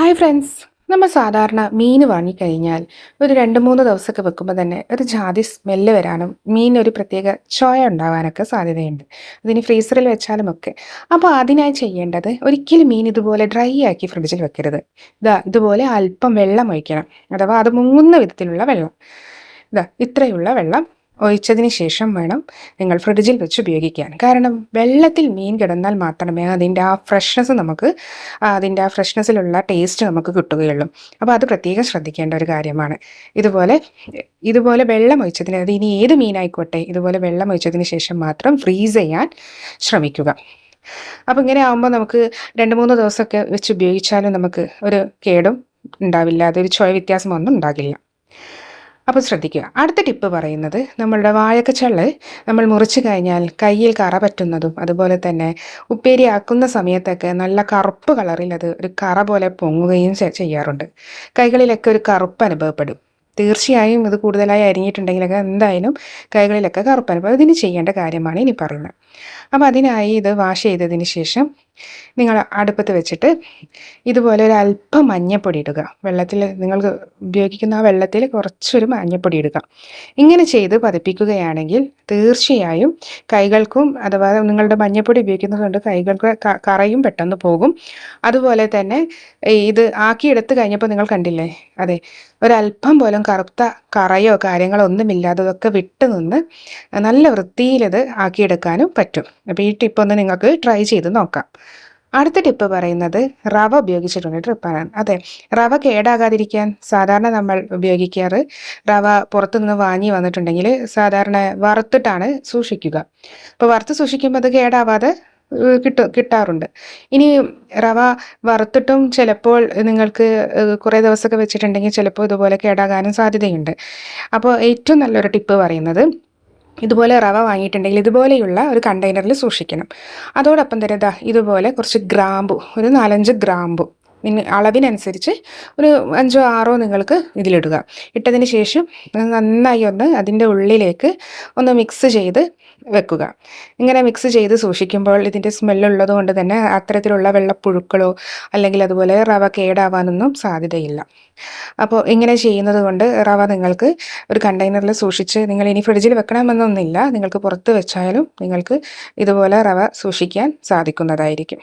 Hi friends നമ്മൾ സാധാരണ മീൻ വാങ്ങിക്കഴിഞ്ഞാൽ ഒരു രണ്ട് മൂന്ന് ദിവസമൊക്കെ വെക്കുമ്പോൾ തന്നെ ഒരു ജാതി സ്മെല്ല് വരാനും മീൻ ഒരു പ്രത്യേക ചോയ ഉണ്ടാവാനൊക്കെ സാധ്യതയുണ്ട്. അതിന് ഫ്രീസറിൽ വെച്ചാലും ഒക്കെ. അപ്പോൾ അതിനായി ചെയ്യേണ്ടത് ഒരിക്കലും മീൻ ഇതുപോലെ ഡ്രൈ ആക്കി ഫ്രിഡ്ജിൽ വെക്കരുത്. ഇതാ ഇതുപോലെ അല്പം വെള്ളം ഒഴിക്കണം. അഥവാ അത് മുങ്ങുന്ന വിധത്തിലുള്ള വെള്ളം. ഇതാ ഇത്രയുള്ള വെള്ളം ഒഴിച്ചതിന് ശേഷം വേണം നിങ്ങൾ ഫ്രിഡ്ജിൽ വെച്ച് ഉപയോഗിക്കാൻ. കാരണം വെള്ളത്തിൽ മീൻ കിടന്നാൽ മാത്രമേ അതിന്റെ ആ ഫ്രഷ്നെസ് നമുക്ക് അതിന്റെ ആ ഫ്രഷ്നെസ്സിലുള്ള ടേസ്റ്റ് നമുക്ക് കിട്ടുകയുള്ളൂ. അപ്പോൾ അത് പ്രത്യേകം ശ്രദ്ധിക്കേണ്ട ഒരു കാര്യമാണ്. ഇതുപോലെ ഇതുപോലെ വെള്ളം ഒഴിച്ചതിന് അത് ഇനി ഏത് മീനായിക്കോട്ടെ ഇതുപോലെ വെള്ളം ഒഴിച്ചതിന് ശേഷം മാത്രം ഫ്രീസ് ചെയ്യാൻ ശ്രമിക്കുക. അപ്പോൾ ഇങ്ങനെ ആകുമ്പോൾ നമുക്ക് രണ്ട് മൂന്ന് ദിവസമൊക്കെ വെച്ച് ഉപയോഗിച്ചാലും നമുക്ക് ഒരു കേടും ഉണ്ടാവില്ല അതൊരു ചോയ വ്യത്യാസമൊന്നും ഉണ്ടാകില്ല. അപ്പോൾ ശ്രദ്ധിക്കുക. അടുത്ത ടിപ്പ് പറയുന്നത് നമ്മളുടെ വാഴക്കച്ചള്ള് നമ്മൾ മുറിച്ച് കഴിഞ്ഞാൽ കയ്യിൽ കറ പറ്റുന്നതും അതുപോലെ തന്നെ ഉപ്പേരി ആക്കുന്ന സമയത്തൊക്കെ നല്ല കറുപ്പ് കളറിൽ അത് ഒരു കറ പോലെ പൊങ്ങുകയും ചെയ്യാറുണ്ട്. കൈകളിലൊക്കെ ഒരു കറുപ്പ് അനുഭവപ്പെടും. തീർച്ചയായും ഇത് കൂടുതലായി അരിഞ്ഞിട്ടുണ്ടെങ്കിലൊക്കെ എന്തായാലും കൈകളിലൊക്കെ കറുപ്പ് അനുഭവം. ഇതിന് ചെയ്യേണ്ട കാര്യമാണ് ഇനി പറയുന്നത്. അപ്പോൾ അതിനായി ഇത് വാഷ് ചെയ്തതിന് ശേഷം നിങ്ങൾ അടുപ്പത്ത് വെച്ചിട്ട് ഇതുപോലെ ഒരു അല്പം മഞ്ഞപ്പൊടി ഇടുക. വെള്ളത്തിൽ നിങ്ങൾക്ക് ഉപയോഗിക്കുന്ന ആ വെള്ളത്തിൽ കുറച്ചൊരു മഞ്ഞപ്പൊടി ഇടുക. ഇങ്ങനെ ചെയ്ത് പതിപ്പിക്കുകയാണെങ്കിൽ തീർച്ചയായും കൈകൾക്കും അഥവാ നിങ്ങളുടെ മഞ്ഞപ്പൊടി ഉപയോഗിക്കുന്നതുകൊണ്ട് കൈകൾക്ക് കറയും പെട്ടെന്ന് പോകും. അതുപോലെ തന്നെ ഇത് ആക്കിയെടുത്ത് കഴിഞ്ഞപ്പോൾ നിങ്ങൾ കണ്ടില്ലേ? അതെ ഒരല്പം പോലും കറുത്ത കറയോ കാര്യങ്ങളോ ഒന്നുമില്ലാതെ അതൊക്കെ വിട്ട് നിന്ന് നല്ല വൃത്തിയിലത് ആക്കിയെടുക്കാനും പറ്റും. അപ്പോൾ ഈ ടിപ്പൊന്ന് നിങ്ങൾക്ക് ട്രൈ ചെയ്ത് നോക്കാം. അടുത്ത ടിപ്പ് പറയുന്നത് റവ ഉപയോഗിച്ചിട്ടുള്ള ട്രിപ്പാണ്. അതെ റവ കേടാകാതിരിക്കാൻ സാധാരണ നമ്മൾ ഉപയോഗിക്കാറ്. റവ പുറത്തുനിന്ന് വാങ്ങി വന്നിട്ടുണ്ടെങ്കിൽ സാധാരണ വറുത്തിട്ടാണ് സൂക്ഷിക്കുക. അപ്പോൾ വറുത്ത് സൂക്ഷിക്കുമ്പോൾ അത് കേടാവാതെ കിട്ടു കിട്ടാറുണ്ട്. ഇനി റവ വറുത്തിട്ടും ചിലപ്പോൾ നിങ്ങൾക്ക് കുറേ ദിവസമൊക്കെ വെച്ചിട്ടുണ്ടെങ്കിൽ ചിലപ്പോൾ ഇതുപോലെ കേടാകാനും സാധ്യതയുണ്ട്. അപ്പോൾ ഏറ്റവും നല്ലൊരു ടിപ്പ് പറയുന്നത് ഇതുപോലെ റവ വാങ്ങിയിട്ടുണ്ടെങ്കിൽ ഇതുപോലെയുള്ള ഒരു കണ്ടെയ്നറിൽ സൂക്ഷിക്കണം. അതോടൊപ്പം തന്നെ ഇതാ ഇതുപോലെ കുറച്ച് ഗ്രാമ്പു ഒരു നാലഞ്ച് ഗ്രാമ്പു പിന്നെ അളവിനനുസരിച്ച് ഒരു അഞ്ചോ ആറോ നിങ്ങൾക്ക് ഇതിലിടുക. ഇട്ടതിന് ശേഷം നന്നായി ഒന്ന് അതിന്റെ ഉള്ളിലേക്ക് ഒന്ന് മിക്സ് ചെയ്ത് വെക്കുക. ഇങ്ങനെ മിക്സ് ചെയ്ത് സൂക്ഷിക്കുമ്പോൾ ഇതിന്റെ സ്മെല്ലുള്ളത് കൊണ്ട് തന്നെ അത്തരത്തിലുള്ള വെള്ളപ്പുഴുക്കളോ അല്ലെങ്കിൽ അതുപോലെ റവ കേടാവാനൊന്നും സാധ്യതയില്ല. അപ്പോൾ ഇങ്ങനെ ചെയ്യുന്നത് കൊണ്ട് റവ നിങ്ങൾക്ക് ഒരു കണ്ടെയ്നറിൽ സൂക്ഷിച്ച് നിങ്ങൾ ഇനി ഫ്രിഡ്ജിൽ വെക്കണമെന്നൊന്നില്ല നിങ്ങൾക്ക് പുറത്ത് വെച്ചാലും നിങ്ങൾക്ക് ഇതുപോലെ റവ സൂക്ഷിക്കാൻ സാധിക്കുന്നതായിരിക്കും.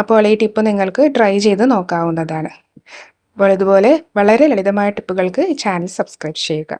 അപ്പോൾ ഈ ടിപ്പ് നിങ്ങൾക്ക് ട്രൈ ചെയ്ത് നോക്കാവുന്നതാണ്. അപ്പോൾ ഇതുപോലെ വളരെ ലളിതമായ ടിപ്പുകൾക്ക് ഈ ചാനൽ സബ്സ്ക്രൈബ് ചെയ്യുക.